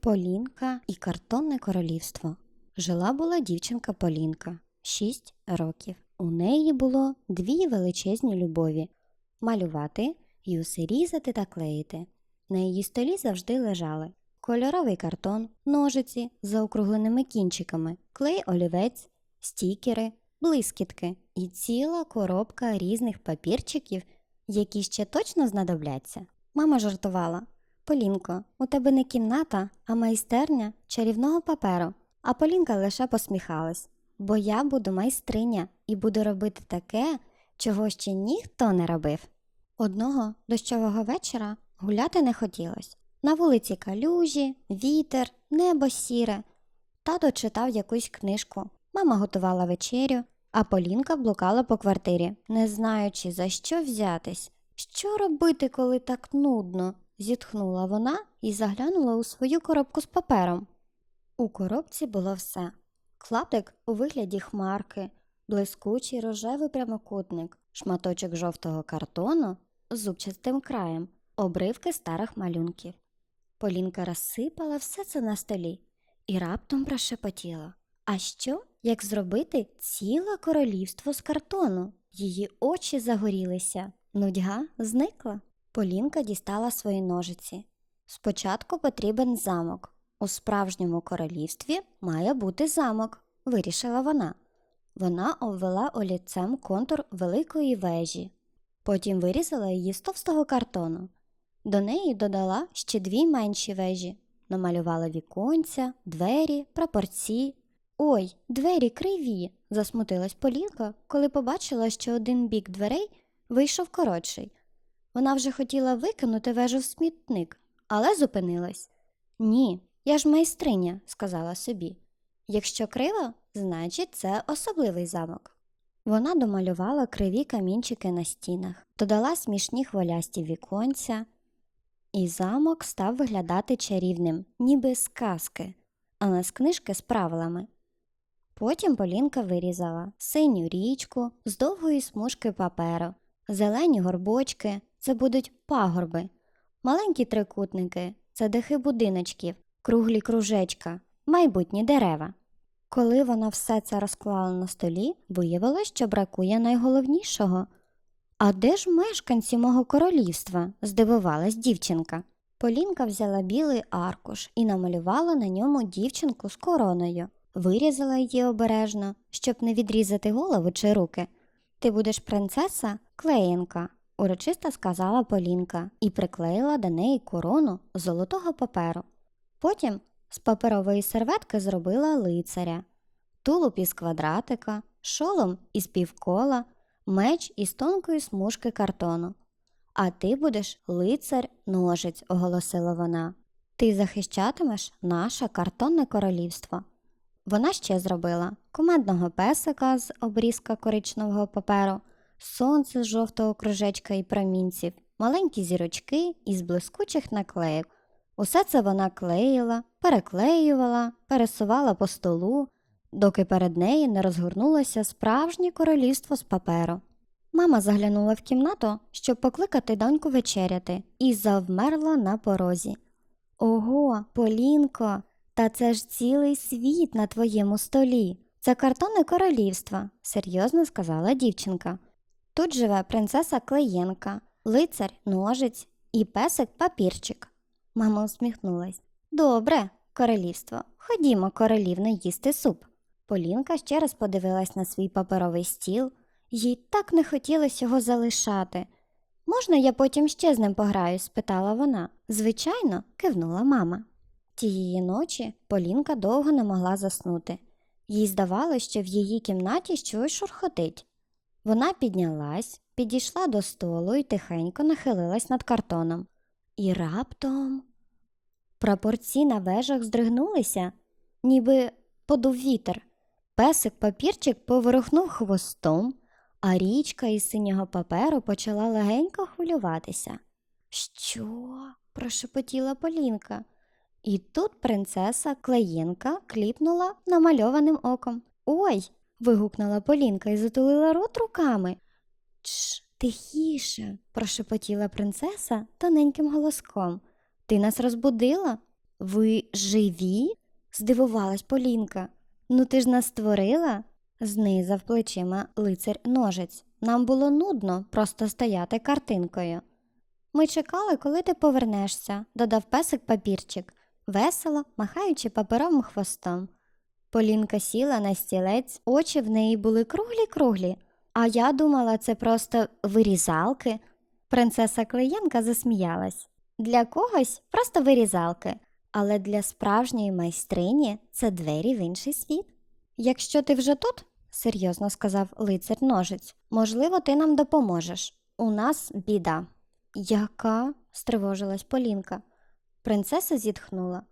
Полінка і картонне королівство. Жила була дівчинка Полінка, 6 років. У неї було дві величезні любові малювати і усе різати та клеїти. На її столі завжди лежали кольоровий картон, ножиці з заокругленими кінчиками, клей олівець, стікери, блискітки і ціла коробка різних папірчиків, які ще точно знадобляться. Мама жартувала. Полінко, у тебе не кімната, а майстерня чарівного паперу. А Полінка лише посміхалась, бо я буду майстриня і буду робити таке, чого ще ніхто не робив. Одного дощового вечора гуляти не хотілося. На вулиці калюжі, вітер, небо сіре. Тато читав якусь книжку, мама готувала вечерю, а Полінка блукала по квартирі, не знаючи, за що взятись. Що робити, коли так нудно? Зітхнула вона і заглянула у свою коробку з папером. У коробці було все клаптик у вигляді хмарки, блискучий рожевий прямокутник, шматочок жовтого картону з зубчастим краєм, обривки старих малюнків. Полінка розсипала все це на столі і раптом прошепотіла. А що, як зробити ціле королівство з картону? Її очі загорілися, нудьга зникла. Полінка дістала свої ножиці. Спочатку потрібен замок. У справжньому королівстві має бути замок, вирішила вона. Вона обвела олівцем контур великої вежі, потім вирізала її з товстого картону. До неї додала ще дві менші вежі, намалювала віконця, двері, прапорці. Ой, двері криві, засмутилась Полінка, коли побачила, що один бік дверей вийшов коротший. Вона вже хотіла викинути вежу в смітник, але зупинилась. Ні, я ж майстриня, сказала собі. Якщо криво, значить це особливий замок. Вона домалювала криві камінчики на стінах, додала смішні хвилясті віконця, і замок став виглядати чарівним, ніби з казки, а не з книжки з правилами. Потім Полінка вирізала синю річку з довгої смужки паперу, зелені горбочки це будуть пагорби, маленькі трикутники це дахи будиночків, круглі кружечка, майбутні дерева. Коли вона все це розклала на столі, виявилось, що бракує найголовнішого. А де ж мешканці мого королівства? здивувалась дівчинка. Полінка взяла білий аркуш і намалювала на ньому дівчинку з короною, вирізала її обережно, щоб не відрізати голову чи руки. Ти будеш принцеса клеєнка, урочисто сказала Полінка і приклеїла до неї корону золотого паперу. Потім з паперової серветки зробила лицаря, тулуб із квадратика, шолом із півкола, меч із тонкої смужки картону. А ти будеш лицар ножиць, оголосила вона. Ти захищатимеш наше картонне королівство. Вона ще зробила командного песика з обрізка коричневого паперу, сонце з жовтого кружечка і промінців, маленькі зірочки із блискучих наклеїк. Усе це вона клеїла, переклеювала, пересувала по столу, доки перед нею не розгорнулося справжнє королівство з паперу. Мама заглянула в кімнату, щоб покликати доньку вечеряти, і завмерла на порозі. Ого, Полінко, та це ж цілий світ на твоєму столі. Це картонне королівство, серйозно сказала дівчинка. Тут живе принцеса Клеєнка, лицар ножиць і песик папірчик. Мама усміхнулась. Добре, королівство, ходімо, королівно, їсти суп. Полінка ще раз подивилась на свій паперовий стіл, їй так не хотілося його залишати. Можна я потім ще з ним пограю? спитала вона. Звичайно, кивнула мама. Тієї ночі Полінка довго не могла заснути. Їй здавалося, що в її кімнаті щось шурхотить. Вона піднялась, підійшла до столу і тихенько нахилилась над картоном. І раптом прапорці на вежах здригнулися, ніби подув вітер. Песик папірчик поворухнув хвостом, а річка із синього паперу почала легенько хвилюватися. Що? прошепотіла Полінка. І тут принцеса Клеєнка кліпнула намальованим оком. Ой. Вигукнула Полінка і затулила рот руками. Чш, тихіше, прошепотіла принцеса тоненьким голоском. Ти нас розбудила? Ви живі? здивувалась Полінка. Ну ти ж нас створила? Знизав плечима лицар ножиць. Нам було нудно просто стояти картинкою. Ми чекали, коли ти повернешся, додав песик папірчик, весело махаючи паперовим хвостом. Полінка сіла на стілець, очі в неї були круглі-круглі, а я думала, це просто вирізалки. Принцеса Клеєнка засміялась. Для когось просто вирізалки, але для справжньої майстрині це двері в інший світ. Якщо ти вже тут, серйозно сказав лицар ножиць, можливо, ти нам допоможеш. У нас біда. Яка? стривожилась Полінка. Принцеса зітхнула,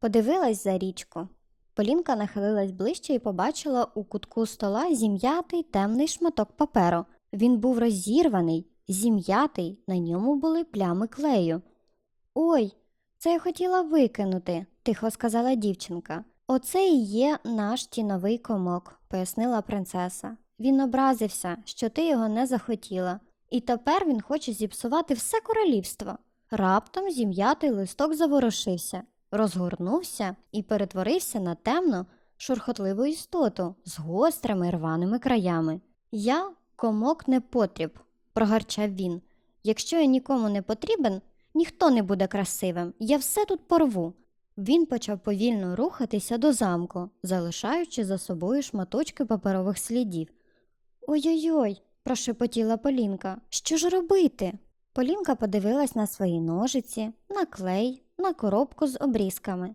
подивилась за річку. Полінка нахилилась ближче і побачила у кутку стола зім'ятий темний шматок паперу. Він був розірваний, зім'ятий, на ньому були плями клею. Ой, це я хотіла викинути, тихо сказала дівчинка. Оце і є наш тіновий комок, пояснила принцеса. Він образився, що ти його не захотіла, і тепер він хоче зіпсувати все королівство. Раптом зім'ятий листок заворушився, розгорнувся і перетворився на темну, шурхотливу істоту з гострими рваними краями. Я комок не потріб, прогарчав він. Якщо я нікому не потрібен, ніхто не буде красивим, я все тут порву. Він почав повільно рухатися до замку, залишаючи за собою шматочки паперових слідів. Ой-ой-ой, прошепотіла Полінка. Що ж робити? Полінка подивилась на свої ножиці, на клей, на коробку з обрізками.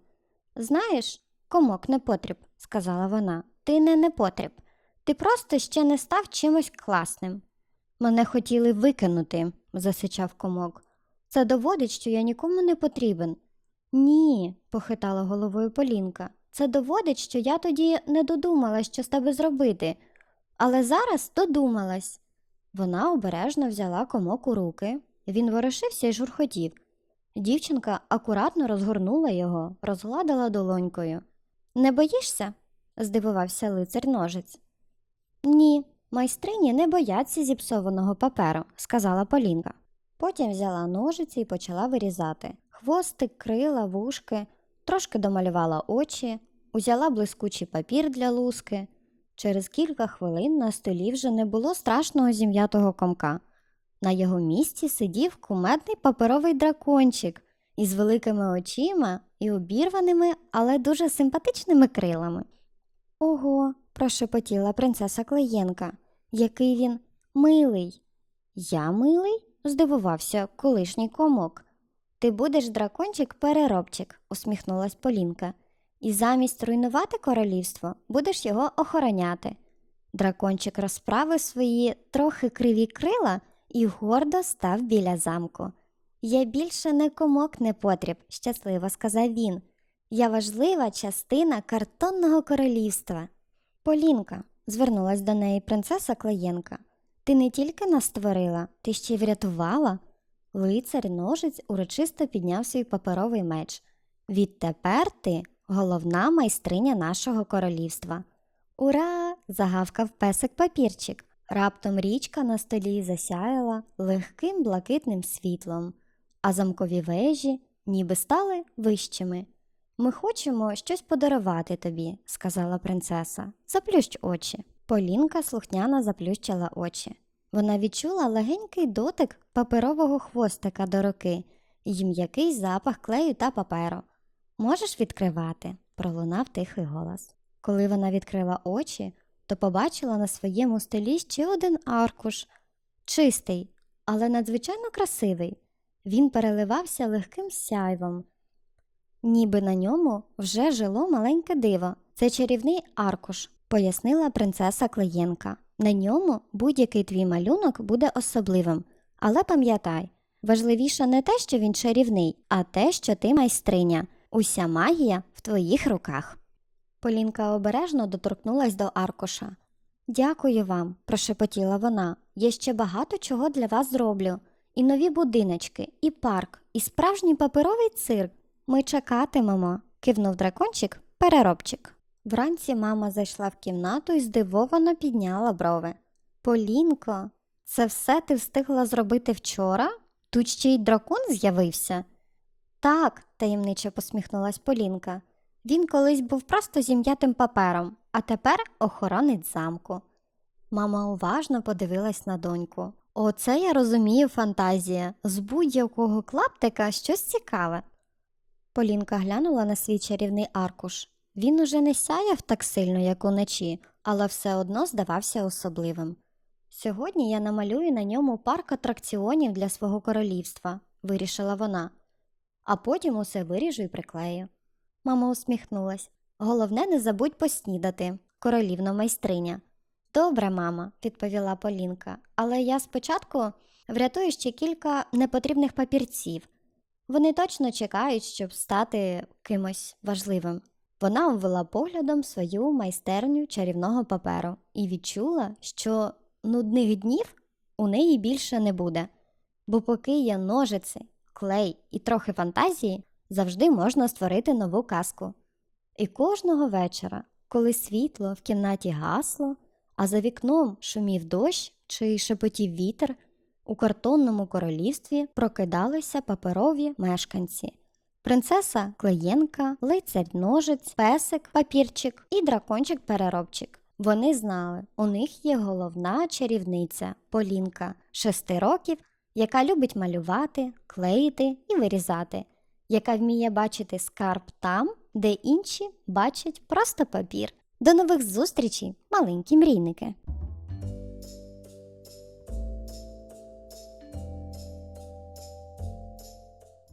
Знаєш, комок не потріб, сказала вона. Ти не непотріб. Ти просто ще не став чимось класним. Мене хотіли викинути, засичав комок. Це доводить, що я нікому не потрібен. Ні, похитала головою Полінка. Це доводить, що я тоді не додумала, що з тебе зробити. Але зараз додумалась. Вона обережно взяла комок у руки. Він ворушився і журхотів. Дівчинка акуратно розгорнула його, розгладила долонькою. Не боїшся? здивувався лицар ножиць. Ні, майстрині не бояться зіпсованого паперу, сказала Полінка. Потім взяла ножиці і почала вирізати. Хвостик, крила, вушки, трошки домалювала очі, узяла блискучий папір для луски. Через кілька хвилин на столі вже не було страшного зім'ятого комка. На його місці сидів кумедний паперовий дракончик із великими очима і обірваними, але дуже симпатичними крилами. Ого, прошепотіла принцеса Клеєнка, який він милий. Я милий? здивувався колишній комок. Ти будеш дракончик-переробчик, усміхнулась Полінка, і замість руйнувати королівство будеш його охороняти. Дракончик розправив свої трохи криві крила і гордо став біля замку. Я більше не комок не потріб, щасливо сказав він. Я важлива частина картонного королівства. Полінка, звернулась до неї принцеса Клеєнка. Ти не тільки нас створила, ти ще й врятувала. Лицар ножиць урочисто підняв свій паперовий меч. Відтепер ти головна майстриня нашого королівства. Ура! загавкав песик папірчик. Раптом річка на столі засяяла легким блакитним світлом, а замкові вежі ніби стали вищими. Ми хочемо щось подарувати тобі, сказала принцеса. Заплющ очі. Полінка слухняно заплющила очі. Вона відчула легенький дотик паперового хвостика до руки і м'який запах клею та паперу. Можеш відкривати, пролунав тихий голос. Коли вона відкрила очі, то побачила на своєму столі ще один аркуш, чистий, але надзвичайно красивий. Він переливався легким сяйвом, ніби на ньому вже жило маленьке диво. Це чарівний аркуш, пояснила принцеса Клеєнка. На ньому будь-який твій малюнок буде особливим. Але пам'ятай, важливіше не те, що він чарівний, а те, що ти майстриня. Уся магія в твоїх руках. Полінка обережно доторкнулась до аркуша. Дякую вам, прошепотіла вона. Я ще багато чого для вас зроблю. І нові будиночки, і парк, і справжній паперовий цирк. Ми чекатимемо, кивнув дракончик, переробчик. Вранці мама зайшла в кімнату і здивовано підняла брови. Полінко, це все ти встигла зробити вчора? Тут ще й дракон з'явився? Так, таємниче посміхнулась Полінка. Він колись був просто зім'ятим папером, а тепер охоронець замку. Мама уважно подивилась на доньку. Оце я розумію фантазія. З будь-якого клаптика щось цікаве. Полінка глянула на свій чарівний аркуш. Він уже не сяяв так сильно, як уночі, але все одно здавався особливим. Сьогодні я намалюю на ньому парк атракціонів для свого королівства, вирішила вона, а потім усе виріжу і приклею. Мама усміхнулась. Головне, не забудь поснідати, королівна майстриня. Добре, мама, відповіла Полінка, але я спочатку врятую ще кілька непотрібних папірців. Вони точно чекають, щоб стати кимось важливим. Вона обвела поглядом свою майстерню чарівного паперу і відчула, що нудних днів у неї більше не буде, бо поки є ножиці, клей і трохи фантазії, завжди можна створити нову казку. І кожного вечора, коли світло в кімнаті гасло, а за вікном шумів дощ чи шепотів вітер, у картонному королівстві прокидалися паперові мешканці. Принцеса Клеєнка, лицарь ножиць, песик, папірчик і дракончик-переробчик. Вони знали, у них є головна чарівниця Полінка, шести років, яка любить малювати, клеїти і вирізати, яка вміє бачити скарб там, де інші бачать просто папір. До нових зустрічей, маленькі мрійники!